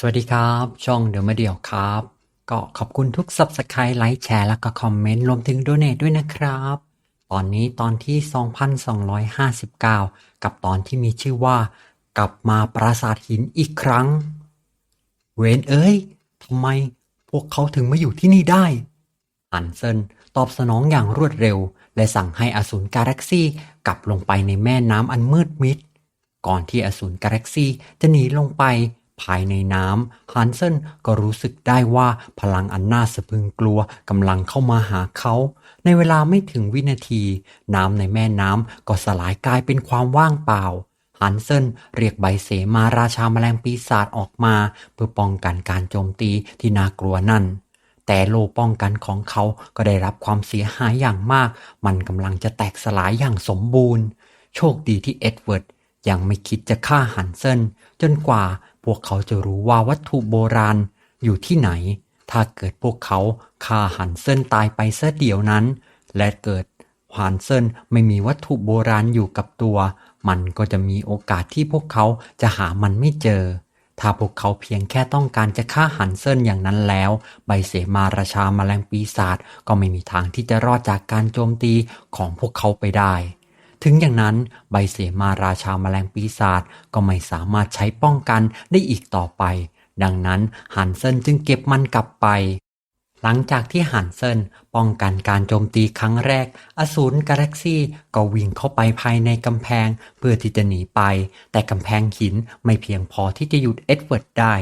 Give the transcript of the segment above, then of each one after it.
สวัสดีครับ ช่องเดอะมาเดี่ยวครับ ก็ขอบคุณทุก Subscribe ไลค์แชร์แล้วก็คอมเมนต์รวมถึง Donate ด้วยนะครับ ตอนนี้ตอนที่ 2259 กับตอนที่มีชื่อว่า กลับมาปราสาทหินอีกครั้ง เวนเอ้ยทำไมพวกเขาถึงมาอยู่ที่นี่ได้ฮันเซนตอบสนองอย่างรวดเร็ว และสั่งให้อสูรกาแล็กซี่กลับลงไปในแม่น้ำอันมืดมิด ก่อนที่อสูรกาแล็กซี่จะหนีลงไป ภายในน้ำฮันเซนก็รู้สึกได้ว่าพลังอันน่าสะพึงกลัวกำลังเข้ามาหาเขา ในเวลาไม่ถึงวินาที น้ำในแม่น้ำก็สลายกลายเป็นความว่างเปล่าฮันเซนเรียกใบเสมาราชาแมลงปีศาจออกมา เพื่อป้องกันการโจมตีที่น่ากลัวนั่น แต่โลป้องกันของเขาก็ได้รับความเสียหายอย่างมาก มันกำลังจะแตกสลายอย่างสมบูรณ์ โชคดีที่เอ็ดเวิร์ดยังไม่คิดจะฆ่าฮันเซนจนกว่า พวกเขาจะรู้ว่าวัตถุโบราณอยู่ที่ไหน ถ้าเกิดพวกเขาฆ่าฮันเซินตายไปซะเดียวนั้น และเกิดฮันเซินไม่มีวัตถุโบราณอยู่กับตัว มันก็จะมีโอกาสที่พวกเขาจะหามันไม่เจอ ถ้าพวกเขาเพียงแค่ต้องการจะฆ่าหันเซินอย่างนั้นแล้ว ใบเสมาราชามาแมลงปีศาจก็ไม่มีทางที่จะรอดจากการโจมตีของพวกเขาไปได้ ถึงอย่างนั้นใบเสมาราชาแมลงปีศาจก็ไม่สามารถใช้ป้องกันได้อีกต่อไป ดังนั้นฮันเซนจึงเก็บมันกลับไป หลังจากที่ฮันเซนป้องกันการโจมตีครั้งแรก อสูรกาแล็กซี่ก็วิ่งเข้าไปภายในกำแพงเพื่อที่จะหนีไป แต่กำแพงหินไม่เพียงพอที่จะหยุดเอ็ดเวิร์ดได้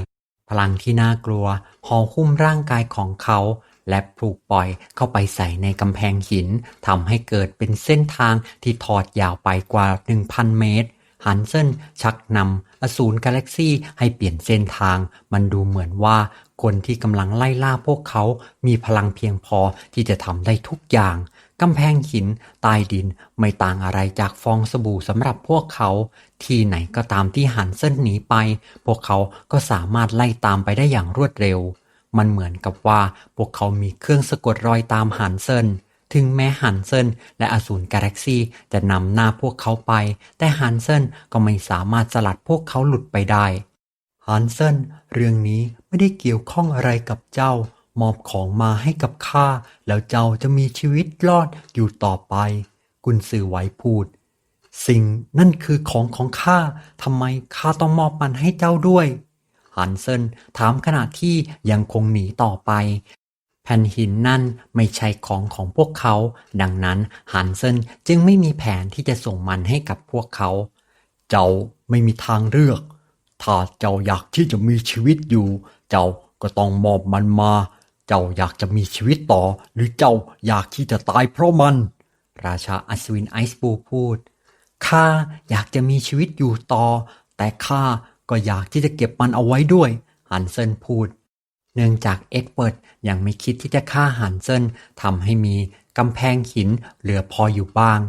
พลังที่น่ากลัวห่อหุ้มร่างกายของเขา และปลูกปล่อยเข้าไปใส่ในกำแพงหินทำให้เกิดเป็นเส้นทางที่ทอดยาวไปกว่า 1,000 เมตร ฮันเซนชักนำอสูรกาแล็กซี่ให้เปลี่ยนเส้นทาง มันดูเหมือนว่าคนที่กำลังไล่ล่าพวกเขา มีพลังเพียงพอที่จะทำได้ทุกอย่างกำแพงหินใต้ดินไม่ต่างอะไรจากฟองสบู่สำหรับพวกเขา ที่ไหนก็ตามที่หันเส้นหนีไป พวกเขาก็สามารถไล่ตามไปได้อย่างรวดเร็ว มันเหมือนกับว่าพวกเขามีเครื่องสะกดรอยตามหันเซินถึงแม้ฮันเซนและอสูรกาแล็กซี่จะนำหน้าพวกเขาไป แต่ฮันเซนก็ไม่สามารถสลัดพวกเขาหลุดไปได้ฮันเซนเรื่องนี้ไม่ได้เกี่ยวข้องอะไรกับเจ้า มอบของมาให้กับข้า แล้วเจ้าจะมีชีวิตรอดอยู่ต่อไป กุนซือไว้พูด สิ่งนั่นคือของของข้าทำไมข้าต้องมอบมันให้เจ้าด้วย ฮันเซนถามขณะที่ยังคงหนีต่อไป แผ่นหินนั่นไม่ใช่ของของพวกเขา ดังนั้นฮันเซนจึงไม่มีแผนที่จะส่งมันให้กับพวกเขา เจ้าไม่มีทางเลือก ถ้าเจ้าอยากที่จะมีชีวิตอยู่ เจ้าก็ต้องมอบมันมา เจ้าอยากจะมีชีวิตต่อ หรือเจ้าอยากที่จะตายเพราะมัน ราชาอัศวินไอซ์บูพูดข้าอยากจะมีชีวิตอยู่ต่อ แต่ข้า ก็อยากที่จะเก็บมันเอาไว้ด้วย ฮันเซนพูด เนื่องจากเอ็ดเวิร์ดยังไม่คิดที่จะฆ่าฮันเซนทำให้มีกำแพงหินเหลือพออยู่บ้าง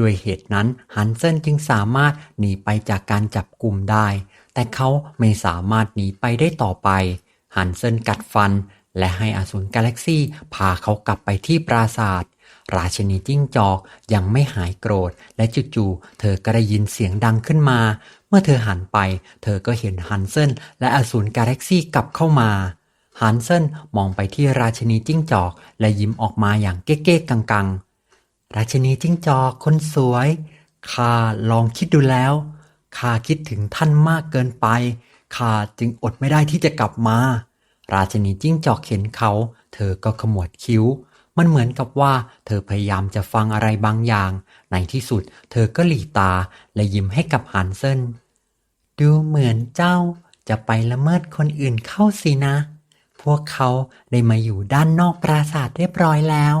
ด้วยเหตุนั้นฮันเซนจึงสามารถหนีไปจากการจับกลุ่มได้ แต่เขาไม่สามารถหนีไปได้ต่อไป ฮันเซนกัดฟัน และให้อสูรกาแล็กซี่พาเขากลับไปที่ปราสาทร ราชินีจิ้งจอกยังไม่หายโกรธ และจู่ๆเธอก็ได้ยินเสียงดังขึ้นมา เมื่อเธอหันไป เธอก็เห็นฮันเซนและอสูรกาแล็กซี่กลับเข้ามาฮันเซนมองไปที่ราชินีจิ้งจอก และยิ้มออกมาอย่างเก๊ๆกังๆ ราชินีจิ้งจอกคนสวยข้าลองคิดดูแล้วข้าคิดถึงท่านมากเกินไปข้าจึงอดไม่ได้ที่จะกลับมา ราชินีจิ้งจอกเห็นเขา เธอก็ขมวดคิ้ว มันเหมือนกับว่าเธอพยายามจะฟังอะไรบางอย่าง ในที่สุดเธอก็หลีตาและยิ้มให้กับฮันเซนดูเหมือนเจ้าจะไปละเมิดคนอื่นเข้าสินะ พวกเขาได้มาอยู่ด้านนอกปราสาทเรียบร้อยแล้ว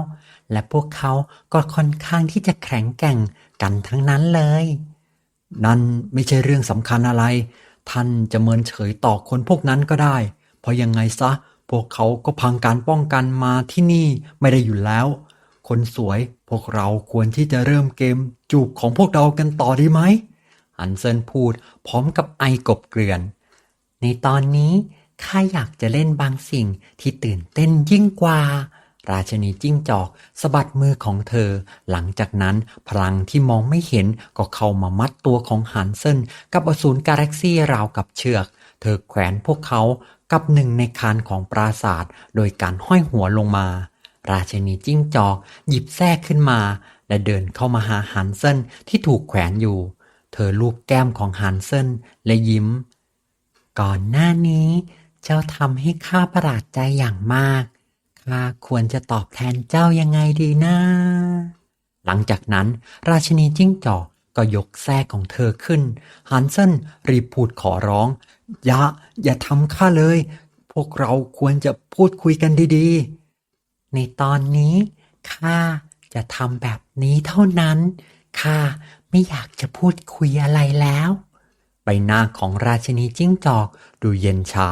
และพวกเขาก็ค่อนข้างที่จะแข็งแกร่งกันทั้งนั้นเลย นั่นไม่ใช่เรื่องสำคัญอะไร ท่านจะเมินเฉยต่อคนพวกนั้นก็ได้ เพราะยังไงซะ พวกเขาก็พังการป้องกันมาที่นี่ไม่ได้อยู่แล้ว คนสวยพวกเราควรที่จะเริ่มเกมจูบของพวกเรากันต่อดีไหม ฮันเซนพูดพร้อมกับไอกบเกลื่อน ในตอนนี้ข้าอยากจะเล่นบางสิ่งที่ตื่นเต้นยิ่งกว่า ราชนีจิ้งจอกสะบัดมือของเธอ หลังจากนั้นพลังที่มองไม่เห็นก็เข้ามามัดตัวของฮันเซนกับอสูรกาแล็กซี่ราวกับเชือก เธอแขวนพวกเขา กับหนึ่งในคานของปราสาทโดยการห้อยหัวลงมา ราชินีจิ้งจอกหยิบแส้ขึ้นมา และเดินเข้ามาหาฮันเซนที่ถูกแขวนอยู่ เธอลูบแก้มของฮันเซนและยิ้ม ก่อนหน้านี้ เจ้าทำให้ข้าประหลาดใจอย่างมากข้าควรจะตอบแทนเจ้ายังไงดีนะหลังจากนั้น ราชินีจิ้งจอก ก็ยกแส้ของเธอขึ้น ฮันเซนรีบพูดขอร้อง อย่า อย่าทำข้าเลย พวกเราควรจะพูดคุยกันดีๆ ในตอนนี้ข้าจะทำแบบนี้เท่านั้น ข้าไม่อยากจะพูดคุยอะไรแล้ว ใบหน้าของราชินีจิ้งจอกดูเย็นชา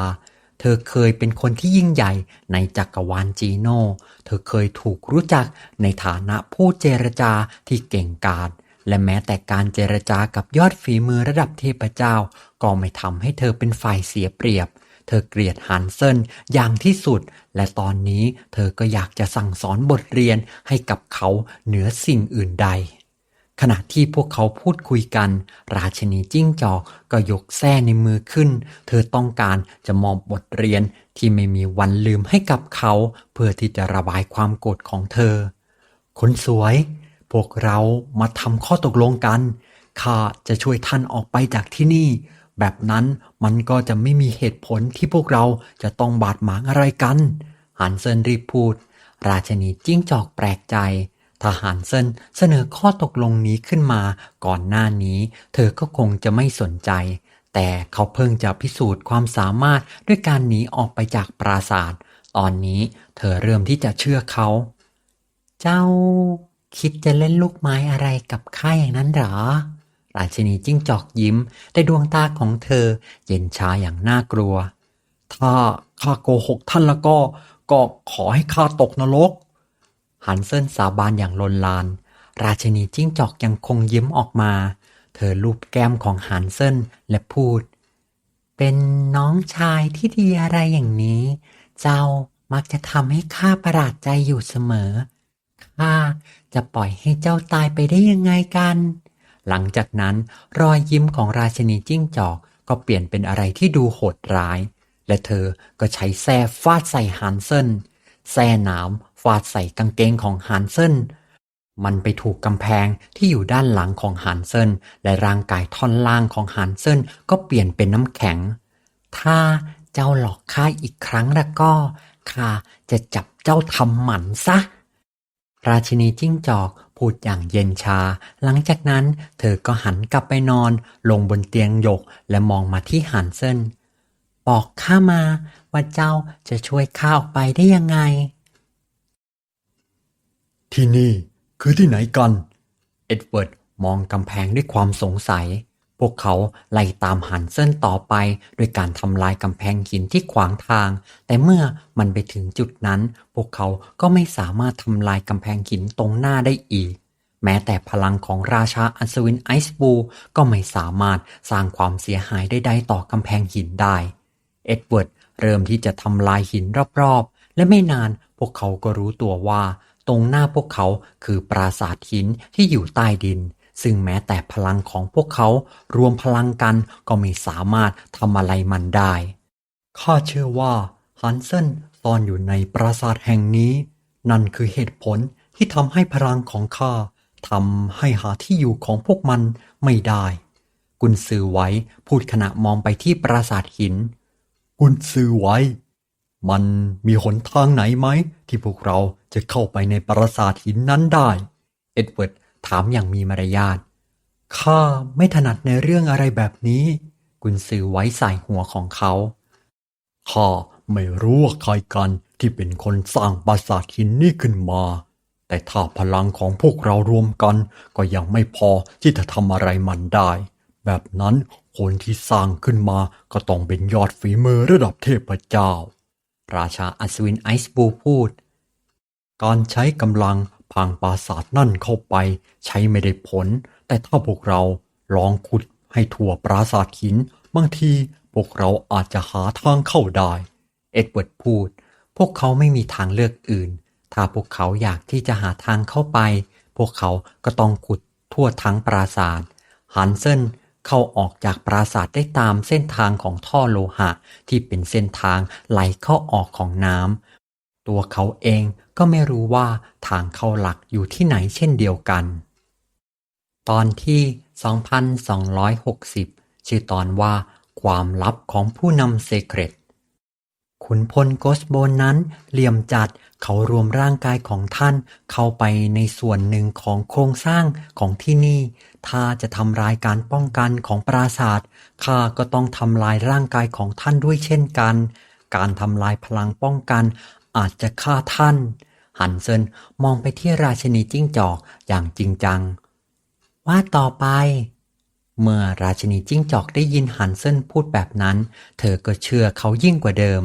เธอเคยเป็นคนที่ยิ่งใหญ่ในจักรวาลจีโน่ เธอเคยถูกรู้จักในฐานะผู้เจรจาที่เก่งกาจ และแม้แต่การเจรจากับยอดฝีมือระดับเทพเจ้า ก็ไม่ทำให้เธอเป็นฝ่ายเสียเปรียบ เธอเกลียดฮันเซนอย่างที่สุด และตอนนี้เธอก็อยากจะสั่งสอนบทเรียนให้กับเขาเหนือสิ่งอื่นใด ขณะที่พวกเขาพูดคุยกัน ราชินีจิ้งจอกก็ยกแส้ในมือขึ้น เธอต้องการจะมอบบทเรียนที่ไม่มีวันลืมให้กับเขา เพื่อที่จะระบายความโกรธของเธอคนสวย พวกเรามาทำข้อตกลงกัน ข้าจะช่วยท่านออกไปจากที่นี่ แบบนั้นมันก็จะไม่มีเหตุผลที่พวกเราจะต้องบาดหมางอะไรกันฮันเซนรีบพูด ราชนีจิ้งจอกแปลกใจทหารเซนเสนอข้อตกลงนี้ขึ้นมาก่อนหน้านี้ เธอก็คงจะไม่สนใจ แต่เขาเพิ่งจะพิสูจน์ความสามารถด้วยการหนีออกไปจากปราสาทตอนนี้เธอเริ่มที่จะเชื่อเขา เจ้า คิดจะเล่นลูกไม้อะไรกับข้าอย่างนั้นหรอ ราชินีจิ้งจอกยิ้ม แต่ดวงตาของเธอ เย็นชาอย่างน่ากลัว ถ้าข้าโกหกท่านแล้วก็ ก็ขอให้ข้าตกนรกฮันเซนสาบานอย่างลนลาน ราชินีจิ้งจอกยังคงยิ้มออกมา เธอลูบแก้มของฮันเซนและพูด เป็นน้องชายที่ดีอะไรอย่างนี้ เจ้ามักจะทำให้ข้าประหลาดใจอยู่เสมอ ข้าจะปล่อยให้เจ้าตายไปได้ยังไงกัน หลังจากนั้นรอยยิ้มของราชินีจิ้งจอกก็เปลี่ยนเป็นอะไรที่ดูโหดร้าย และเธอก็ใช้แส้ฟาดใส่ฮันเซนแส้หนามฟาดใส่กางเกงของฮันเซนมันไปถูกกำแพงที่อยู่ด้านหลังของฮันเซนและร่างกายท่อนล่างของฮันเซนก็เปลี่ยนเป็นน้ำแข็ง ถ้าเจ้าหลอกข้าอีกครั้งแล้วก็ข้าจะจับเจ้าทำหมันซะ ราชินีจิ้งจอกพูดอย่างเย็นชา หลังจากนั้นเธอก็หันกลับไปนอน ลงบนเตียงหยกและมองมาที่ฮันเซนบอกข้ามาว่าเจ้าจะช่วยข้าออกไปได้ยังไง ที่นี่คือที่ไหนกัน เอ็ดเวิร์ดมองกำแพงด้วยความสงสัย พวกเขาไล่ตามหันเส้นต่อไป โดยการทำลายกำแพงหินที่ขวางทาง แต่เมื่อมันไปถึงจุดนั้น พวกเขาก็ไม่สามารถทำลายกำแพงหินตรงหน้าได้อีก แม้แต่พลังของราชาอัศวินไอซ์บูก็ไม่สามารถสร้างความเสียหายใดๆต่อกำแพงหินได้ เอ็ดเวิร์ดเริ่มที่จะทำลายหินรอบๆ และไม่นานพวกเขาก็รู้ตัวว่า ตรงหน้าพวกเขาคือปราสาทหินที่อยู่ใต้ดิน ซึ่งแม้แต่พลังของพวกเขารวมพลังกันก็ไม่สามารถทำอะไรมันได้ ข้าเชื่อว่าฮันเซนซ่อนอยู่ในปราสาทแห่งนี้ นั่นคือเหตุผลที่ทำให้พลังของข้าทำให้หาที่อยู่ของพวกมันไม่ได้ กุนซือไว้พูดขณะมองไปที่ปราสาทหิน กุนซือไว้ มันมีหนทางไหนไหม ที่พวกเราจะเข้าไปในปราสาทหินนั้นได้ เอ็ดเวิร์ด ถามอย่างมีมารยาท ข้าไม่ถนัดในเรื่องอะไรแบบนี้ กุนซือไว้ใส่หัวของเขา ข้าไม่รู้ว่าใครกันที่เป็นคนสร้างปราสาทหินนี้ขึ้นมา แต่ถ้าพลังของพวกเรารวมกัน ก็ยังไม่พอที่จะทำอะไรมันได้ แบบนั้นคนที่สร้างขึ้นมาก็ต้องเป็นยอดฝีมือระดับเทพเจ้า ราชาอัศวินไอซ์บูพูด การใช้กำลัง พังปราสาทนั่นเข้าไปใช้ไม่ได้ผล แต่ถ้าพวกเราลองขุดให้ทั่วปราสาทหิน บางทีพวกเราอาจจะหาทางเข้าได้ เอ็ดเวิร์ดพูด พวกเขาไม่มีทางเลือกอื่น ถ้าพวกเขาอยากที่จะหาทางเข้าไป พวกเขาก็ต้องขุดทั่วทั้งปราสาทฮันเซนเข้าออกจากปราสาทได้ตามเส้นทางของท่อโลหะที่เป็นเส้นทางไหลเข้าออกของน้ำ ตัวเขาเองก็ไม่รู้ว่าทางเข้าหลักอยู่ที่ไหนเช่นเดียวกัน ตอนที่ 2260 ชื่อตอนว่าความลับของผู้นำเซเครตขุนพลโกสโบนนั้นเหลี่ยมจัดเขารวมร่างกายของท่านเข้าไปในส่วนหนึ่งของโครงสร้างของที่นี่ ถ้าจะทำลายการป้องกันของปราศาสาทข้าก็ต้องทำลายร่างกายของท่านด้วยเช่นกัน การทำลายพลังป้องกัน อาจจะฆ่าท่าน หันเซนมองไปที่ราชินีจิ้งจอกอย่างจริงจัง ว่าต่อไป เมื่อราชินีจิ้งจอกได้ยินฮันเซนพูดแบบนั้น เธอก็เชื่อเขายิ่งกว่าเดิม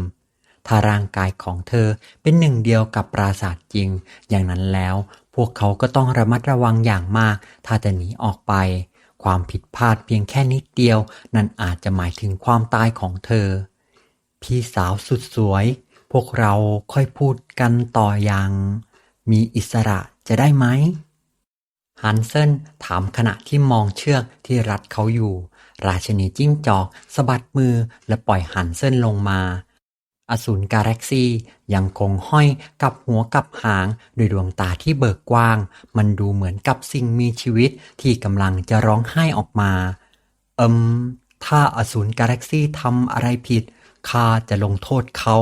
ถ้าร่างกายของเธอเป็นหนึ่งเดียวกับปราสาทจริง อย่างนั้นแล้ว พวกเขาก็ต้องระมัดระวังอย่างมาก ถ้าจะหนีออกไป ความผิดพลาดเพียงแค่นิดเดียว นั่นอาจจะหมายถึงความตายของเธอ พี่สาวสุดสวย วกเราค่อยพูดกันต่ออย่าง มีอิสระจะได้ไหมฮันเซนถามขณะที่มองเชือกที่รัดเขาอยู่ ราชนีจิ้งจอกสะบัดมือและปล่อยฮันเซนลงมา อสูรกาแล็กซี่ยังคงห้อยกับหัวกับหางด้วยดวงตาที่เบิกกว้าง มันดูเหมือนกับสิ่งมีชีวิตที่กำลังจะร้องไห้ออกมา เอิมถ้าอสูรกาแล็กซี่ทำอะไรผิดข้าจะลงโทษเขา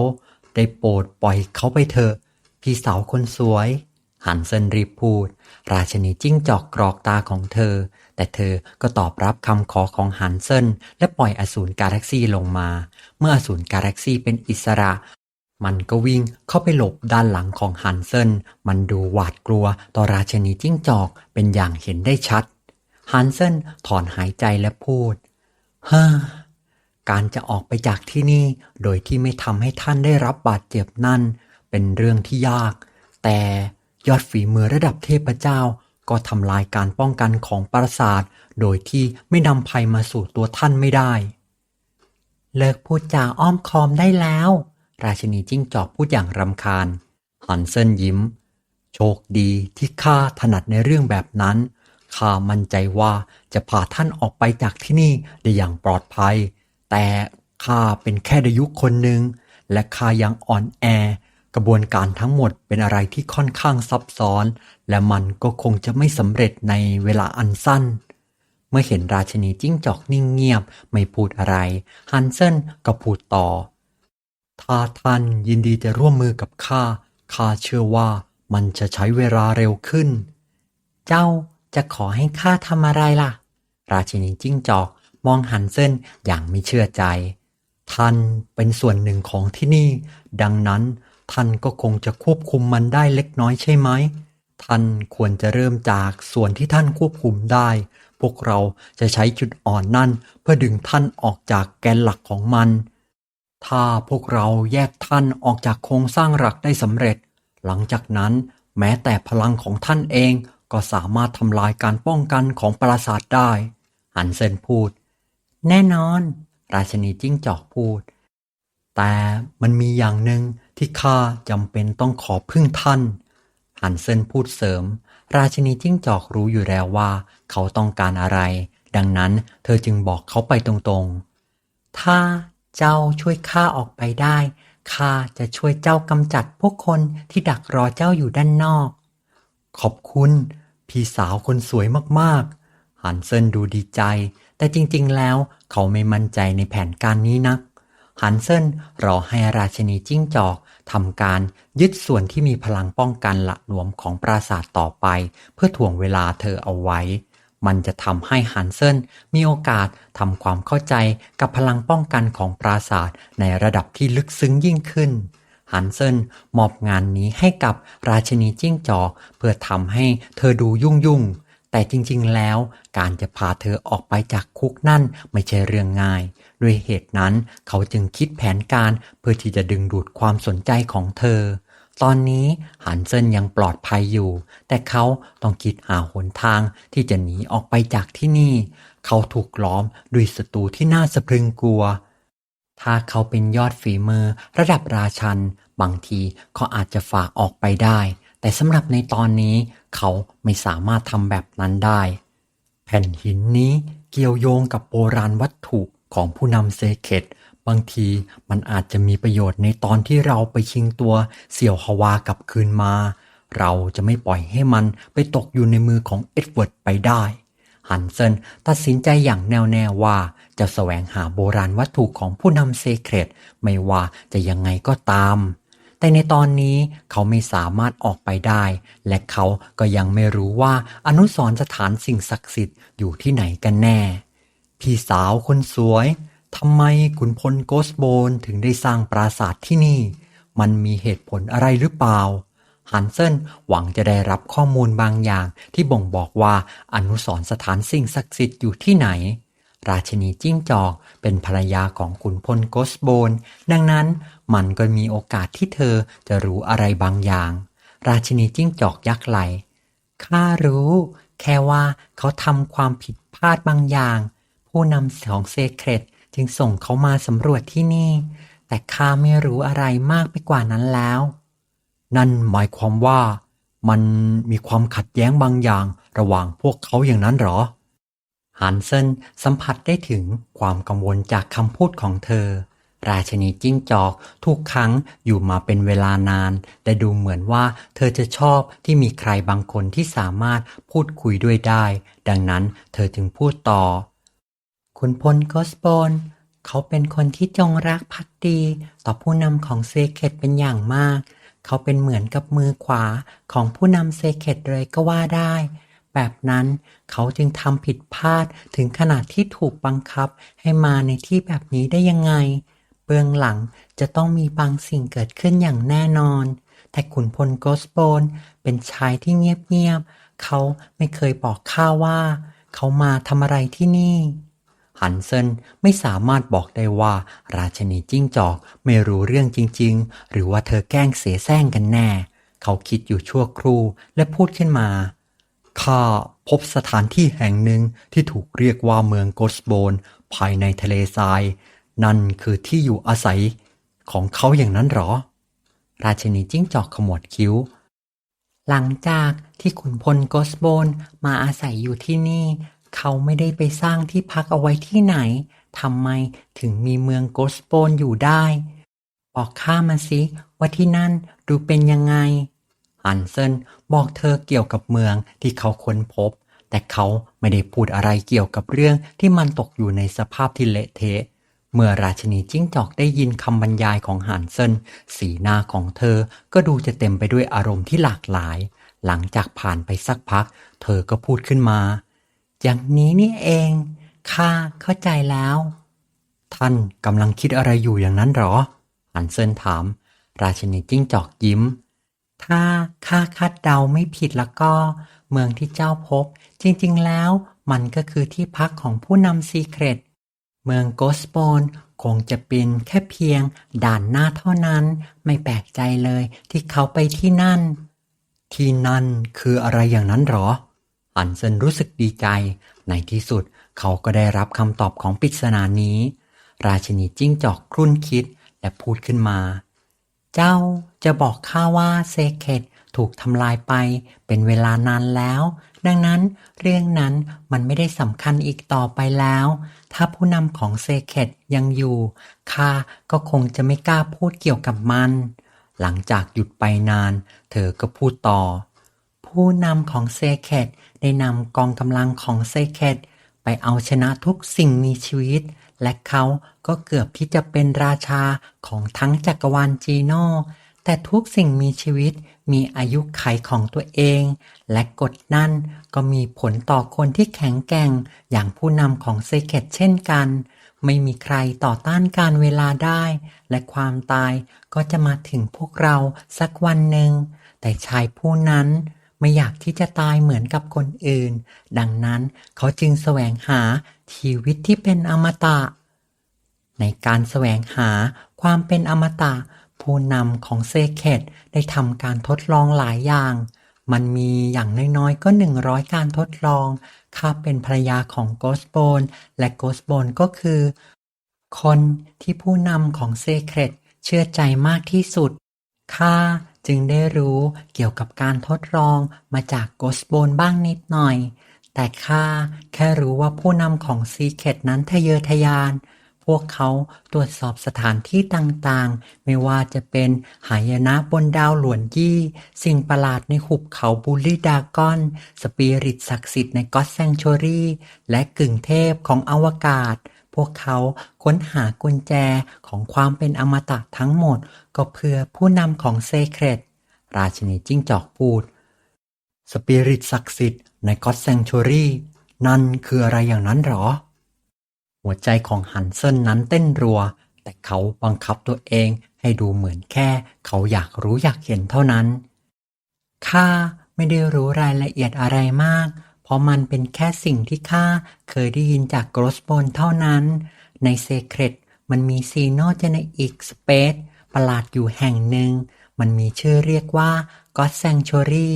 ได้โปรดปล่อยเขาไปเถอะ พี่สาวคนสวยฮันเซนรีบพูด ราชนีจิ้งจอกกรอกตาของเธอ แต่เธอก็ตอบรับคำขอของฮันเซนและปล่อยอสูรกาแล็กซี่ลงมา เมื่ออสูรกาแล็กซี่เป็นอิสระมันก็วิ่งเข้าไปหลบด้านหลังของฮันเซน มันดูหวาดกลัวต่อราชนีจิ้งจอกเป็นอย่างเห็นได้ชัด ฮันเซนถอนหายใจและพูด ฮ่า การจะออกไปจากที่นี่โดยที่ไม่ทำให้ท่านได้รับบาดเจ็บนั่น เป็นเรื่องที่ยาก แต่ยอดฝีมือระดับเทพเจ้าก็ทำลายการป้องกันของปราสาท โดยที่ไม่นำภัยมาสู่ตัวท่านไม่ได้ เลิกพูดจาอ้อมคอมได้แล้ว ราชินีจิ้งจอกพูดอย่างรำคาญฮันเซนยิ้ม โชคดีที่ข้าถนัดในเรื่องแบบนั้นข้ามั่นใจว่าจะพาท่านออกไปจากที่นี่ได้อย่างปลอดภัย แต่ข้าเป็นแค่ดยุคคนหนึ่งและข้ายังอ่อนแอ กระบวนการทั้งหมดเป็นอะไรที่ค่อนข้างซับซ้อน และมันก็คงจะไม่สำเร็จในเวลาอันสั้น เมื่อเห็นราชนีจิ้งจอกนิ่งเงียบไม่พูดอะไร ฮันเซนก็พูดต่อ ถ้าท่านยินดีจะร่วมมือกับข้าข้าเชื่อว่ามันจะใช้เวลาเร็วขึ้น เจ้าจะขอให้ข้าทำอะไรล่ะ ราชินีจิ้งจอก มองฮันเซนอย่างไม่เชื่อใจ ท่านเป็นส่วนหนึ่งของที่นี่ ดังนั้นท่านก็คงจะควบคุมมันได้เล็กน้อยใช่ไหม ท่านควรจะเริ่มจากส่วนที่ท่านควบคุมได้ พวกเราจะใช้จุดอ่อนนั่น เพื่อดึงท่านออกจากแกนหลักของมัน ถ้าพวกเราแยกท่านออกจากโครงสร้างหลักได้สำเร็จ หลังจากนั้นแม้แต่พลังของท่านเองก็สามารถทำลายการป้องกันของปราสาทได้ หันเซนพูด แน่นอน ราชนีจิ้งจอกพูด แต่มันมีอย่างหนึ่งที่ข้าจำเป็นต้องขอพึ่งท่าน หันเซนพูดเสริม ราชนีจิ้งจอกรู้อยู่แล้วว่า เขาต้องการอะไร ดังนั้นเธอจึงบอกเขาไปตรงๆ ถ้าเจ้าช่วยข้าออกไปได้ข้าจะช่วยเจ้ากำจัดพวกคนที่ดักรอเจ้าอยู่ด้านนอก ขอบคุณ พี่สาวคนสวยมากๆฮันเซินดูดีใจ แต่จริงๆ แล้วเขาไม่มั่นใจในแผนการนี้นัก ฮันเซนรอให้ราชนีจิ้งจอกทำการยึดส่วนที่มีพลังป้องกันหละหลวมของปราสาทต่อไป เพื่อถ่วงเวลาเธอเอาไว้ มันจะทำให้ฮันเซนมีโอกาสทำความเข้าใจกับพลังป้องกันของปราสาทในระดับที่ลึกซึ้งยิ่งขึ้นฮันเซนมอบงานนี้ให้กับราชนีจิ้งจอก เพื่อทำให้เธอดูยุ่งยุ่ง แต่จริงๆ แล้วการจะพาเธอออกไปจากคุกนั่นไม่ใช่เรื่องง่าย ด้วยเหตุนั้นเขาจึงคิดแผนการเพื่อที่จะดึงดูดความสนใจของเธอ ตอนนี้ฮันเซนยังปลอดภัยอยู่ แต่เขาต้องคิดหาหนทางที่จะหนีออกไปจากที่นี่ เขาถูกล้อมด้วยศัตรูที่น่าสะพรึงกลัว ถ้าเขาเป็นยอดฝีมือระดับราชัน บางทีเขาอาจจะฝ่าออกไปได้ แต่สำหรับในตอนนี้เขาไม่สามารถทำแบบนั้นได้ แผ่นหินนี้เกี่ยวโยงกับโบราณวัตถุของผู้นำเซเคตบางทีมันอาจจะมีประโยชน์ในตอนที่เราไปชิงตัวเสี่ยวฮวากลับคืนมา เราจะไม่ปล่อยให้มันไปตกอยู่ในมือของเอ็ดเวิร์ดไปได้ ฮันเซนตัดสินใจอย่างแน่วแน่ว่าจะแสวงหาโบราณวัตถุของผู้นำเซเครตไม่ว่าจะยังไงก็ตาม แต่ในตอนนี้เขาไม่สามารถออกไปได้ และเขาก็ยังไม่รู้ว่าอนุสรสถานสิ่งศักดิ์สิทธิ์อยู่ที่ไหนกันแน่ พี่สาวคนสวยทำไมขุนพลโกสโบนถึงได้สร้างปราสาทที่นี่ มันมีเหตุผลอะไรหรือเปล่า ฮันเซนหวังจะได้รับข้อมูลบางอย่างที่บ่งบอกว่าอนุสรสถานสิ่งศักดิ์สิทธิ์อยู่ที่ไหน ราชินีจิ้งจอกเป็นภรรยาของขุนพลโกสโบน ดังนั้นมันก็มีโอกาสที่เธอจะรู้อะไรบางอย่าง ราชินีจิ้งจอกยักไหลข้ารู้ แค่ว่าเขาทำความผิดพลาดบางอย่าง ผู้นำของเซเครตจึงส่งเขามาสำรวจที่นี่ แต่ข้าไม่รู้อะไรมากไปกว่านั้นแล้ว นั่นหมายความว่ามันมีความขัดแย้งบางอย่างระหว่างพวกเขาอย่างนั้นหรอ ฮันเซนสัมผัสได้ถึงความกังวลจากคำพูดของเธอ ราชนีจิ้งจอกถูกขังอยู่มาเป็นเวลานานแต่ดูเหมือนว่าเธอจะชอบที่มีใครบางคนที่สามารถพูดคุยด้วยได้ ดังนั้นเธอจึงพูดต่อ คุณพลกอสโบนเขาเป็นคนที่จงรักภักดี ต่อผู้นำของเซเคตเป็นอย่างมาก เขาเป็นเหมือนกับมือขวาของผู้นำเซเคตเลยก็ว่าได้ แบบนั้น เขาจึงทำผิดพลาดถึงขนาดที่ถูกบังคับให้มาในที่แบบนี้ได้ยังไง เบื้องหลังจะต้องมีบางสิ่งเกิดขึ้นอย่างแน่นอน แต่ขุนพลโกสโบนเป็นชายที่เงียบๆ เขาไม่เคยบอกข้าว่า เขามาทำอะไรที่นี่ฮันเซนไม่สามารถบอกได้ว่า ราชนีจิ้งจอกไม่รู้เรื่องจริง ๆ หรือว่าเธอแกล้งเสียแซงกันแน่ เขาคิดอยู่ชั่วครู่และพูดขึ้นมา ข้าพบสถานที่แห่งหนึ่งที่ถูกเรียกว่าเมืองโกสโบน ภายในทะเลทราย นั่นคือที่อยู่อาศัยของเขาอย่างนั้นหรอ ราชินีจิ้งจอกขมวดคิ้ว หลังจากที่ขุนพลโกสโบนมาอาศัยอยู่ที่นี่ เขาไม่ได้ไปสร้างที่พักเอาไว้ที่ไหนทำไมถึงมีเมืองโกสโบนอยู่ได้ บอกข้ามาสิว่าที่นั่นดูเป็นยังไง ฮันเซนบอกเธอเกี่ยวกับเมืองที่เขาค้นพบ แต่เขาไม่ได้พูดอะไรเกี่ยวกับเรื่องที่มันตกอยู่ในสภาพที่เละเทะ เมื่อราชินีจิ้งจอกได้ยินคำบรรยายของฮันเซนสีหน้าของเธอก็ดูจะเต็มไปด้วยอารมณ์ที่หลากหลาย หลังจากผ่านไปสักพัก เธอก็พูดขึ้นมา อย่างนี้นี่เองข้าเข้าใจแล้ว ท่านกำลังคิดอะไรอยู่อย่างนั้นหรอฮันเซนถาม ราชินีจิ้งจอกยิ้ม ถ้าข้าคาดเดาไม่ผิดแล้วก็ เมืองที่เจ้าพบ จริงๆแล้วมันก็คือที่พักของผู้นำซีเครตเมืองโกสโปนคงจะเป็นแค่เพียงด่านหน้าเท่านั้น ไม่แปลกใจเลยที่เขาไปที่นั่น ที่นั่นคืออะไรอย่างนั้นหรอ อันเซนรู้สึกดีใจ ในที่สุดเขาก็ได้รับคำตอบของปริศนานี้ ราชินีจิ้งจอกครุ่นคิดและพูดขึ้นมา เจ้า จะบอกข้าว่าเซเคตถูกทำลายไปเป็นเวลานานแล้ว ดังนั้นเรื่องนั้นมันไม่ได้สำคัญอีกต่อไปแล้ว ถ้าผู้นำของเซเคตยังอยู่ข้าก็คงจะไม่กล้าพูดเกี่ยวกับมัน หลังจากหยุดไปนาน เธอก็พูดต่อ ผู้นำของเซเคตได้นำกองกำลังของเซเคตไปเอาชนะทุกสิ่งมีชีวิต และเขาก็เกือบที่จะเป็นราชาของทั้งจักรวาลจีโน่ แต่ทุกสิ่งมีชีวิตมีอายุไขของตัวเอง และกฎนั่นก็มีผลต่อคนที่แข็งแกร่งอย่างผู้นำของเซเคตเช่นกัน ไม่มีใครต่อต้านการเวลาได้ และความตายก็จะมาถึงพวกเราสักวันหนึ่ง แต่ชายผู้นั้นไม่อยากที่จะตายเหมือนกับคนอื่น ดังนั้นเขาจึงแสวงหาชีวิตที่เป็นอมตะ ในการแสวงหาความเป็นอมตะ ผู้นำของเซเคตได้ทำการทดลองหลายอย่าง มันมีอย่างน้อยๆก็ 100 การทดลอง ข้าเป็นภรรยาของโกสโบน และโกสโบนก็คือ คนที่ผู้นำของเซเคตเชื่อใจมากที่สุด ข้าจึงได้รู้เกี่ยวกับการทดลองมาจากโกสโบนบ้างนิดหน่อย แต่ข้าแค่รู้ว่าผู้นำของซีเคตนั้นทะเยอทะยาน พวกเขาตรวจสอบสถานที่ต่างๆ ไม่ว่าจะเป็นหายนะบนดาวหลวนยี่ สิ่งประหลาดในหุบเขาบูลลี่ดากอน สปิริตศักดิ์สิทธิ์ในก็อตแซงชรีและกึ่งเทพของอวกาศ พวกเขาค้นหากุญแจของความเป็นอมตะทั้งหมด ก็เพื่อผู้นำของเซเครตราชินีจิ้งจอกพูด สปิริตศักดิ์สิทธิ์ในก็อตแซงชรีนั่นคืออะไรอย่างนั้นหรอ หัวใจของฮันเซินนั้นเต้นรัว แต่เขาบังคับตัวเองให้ดูเหมือนแค่ เขาอยากรู้อยากเห็นเท่านั้น ข้าไม่ได้รู้รายละเอียดอะไรมาก เพราะมันเป็นแค่สิ่งที่ข้าเคยได้ยินจากโกรสโบนเท่านั้น ในเซเครตมันมีซีโนเจเนอิกสเปซประหลาดอยู่แห่งหนึ่ง มันมีชื่อเรียกว่าก็อตแซงชอรี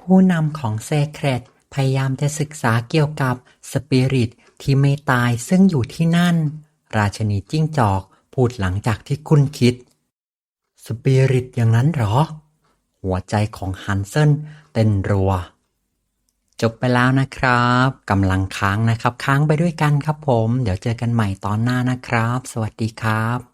ผู้นำของเซเครตพยายามจะศึกษาเกี่ยวกับสปิริต ที่ไม่ตายซึ่งอยู่ที่นั่น ราชนีจิ้งจอกพูดหลังจากที่คุณคิด สปิริตอย่างนั้นหรอ หัวใจของฮันเซนเต้นรัว จบไปแล้วนะครับกำลังค้างนะครับ ค้างไปด้วยกันครับผม เดี๋ยวเจอกันใหม่ตอนหน้านะครับ สวัสดีครับ